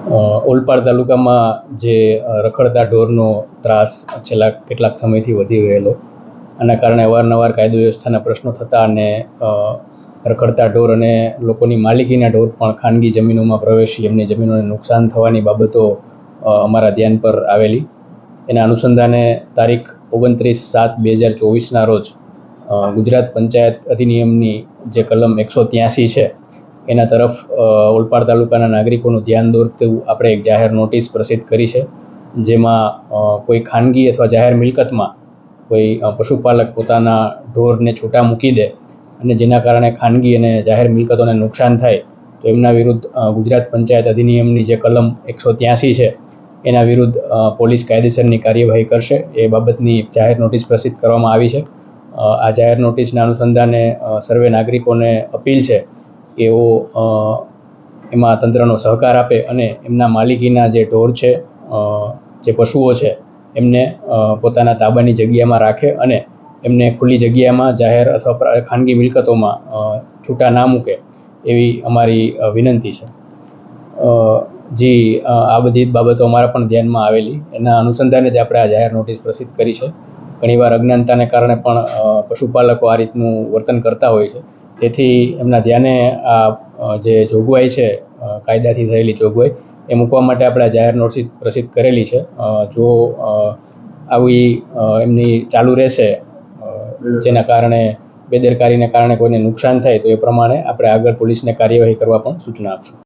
ઓલપાડ તાલુકામાં જે રખડતા ઢોરનો ત્રાસ છેલ્લા કેટલાક સમયથી વધી રહેલો આના કારણે અવારનવાર કાયદો વ્યવસ્થાના પ્રશ્નો થતા અને રખડતા ઢોર અને લોકોની માલિકીના ઢોર પણ ખાનગી જમીનોમાં પ્રવેશી. એમની જમીનોને નુકસાન થવાની બાબતો અમારા ધ્યાન પર આવેલી. એના અનુસંધાને તારીખ ઓગણત્રીસ સાત બે હજાર ચોવીસના રોજ ગુજરાત પંચાયત અધિનિયમની જે કલમ એકસો ત્યાંસી છે એના તરફ ઓલપાડ તાલુકાના નાગરિકોનું ધ્યાન દોરતું આપણે એક જાહેર નોટિસ પ્રસિદ્ધ કરી છે, જેમાં કોઈ ખાનગી અથવા જાહેર મિલકતમાં કોઈ પશુપાલક પોતાના ઢોરને છૂટા મૂકી દે અને જેના કારણે ખાનગી અને જાહેર મિલકતોને નુકસાન થાય, તો એમના વિરુદ્ધ ગુજરાત પંચાયત અધિનિયમની જે કલમ એકસો ત્યાંસી છે, એના વિરુદ્ધ પોલીસ કાયદેસરની કાર્યવાહી કરશે. એ બાબતની જાહેર નોટિસ પ્રસિદ્ધ કરવામાં આવી છે. આ જાહેર નોટિસના અનુસંધાને સર્વે નાગરિકોને અપીલ છે એઓ એમાં તંત્રનો સહકાર આપે અને એમના માલિકીના જે ઢોર છે જે પશુઓ છે, એમને પોતાના તાબાની જગ્યામાં રાખે અને એમને ખુલ્લી જગ્યામાં જાહેર અથવા ખાનગી મિલકતોમાં છૂટા ના મૂકે એવી અમારી વિનંતી છે. જી આ બધી બાબતો અમારા પણ ધ્યાનમાં આવેલી. એના અનુસંધાને જ આપણે આ જાહેર નોટિસ પ્રસિદ્ધ કરી છે. ઘણીવાર અજ્ઞાનતાને કારણે પણ પશુપાલકો આ રીતનું વર્તન કરતા હોય છે. તેથી એમના ધ્યાને આ જે જોગવાઈ છે કાયદાથી થયેલી જોગવાઈ, એ મૂકવા માટે આપણે જાહેર નોટિસ પ્રસિદ્ધ કરેલી છે. જો આવી એમની ચાલુ રહેશે જેના કારણે, બેદરકારીને કારણે કોઈને નુકસાન થાય, તો એ પ્રમાણે આપણે આગળ પોલીસને કાર્યવાહી કરવા પણ સૂચના આપશું.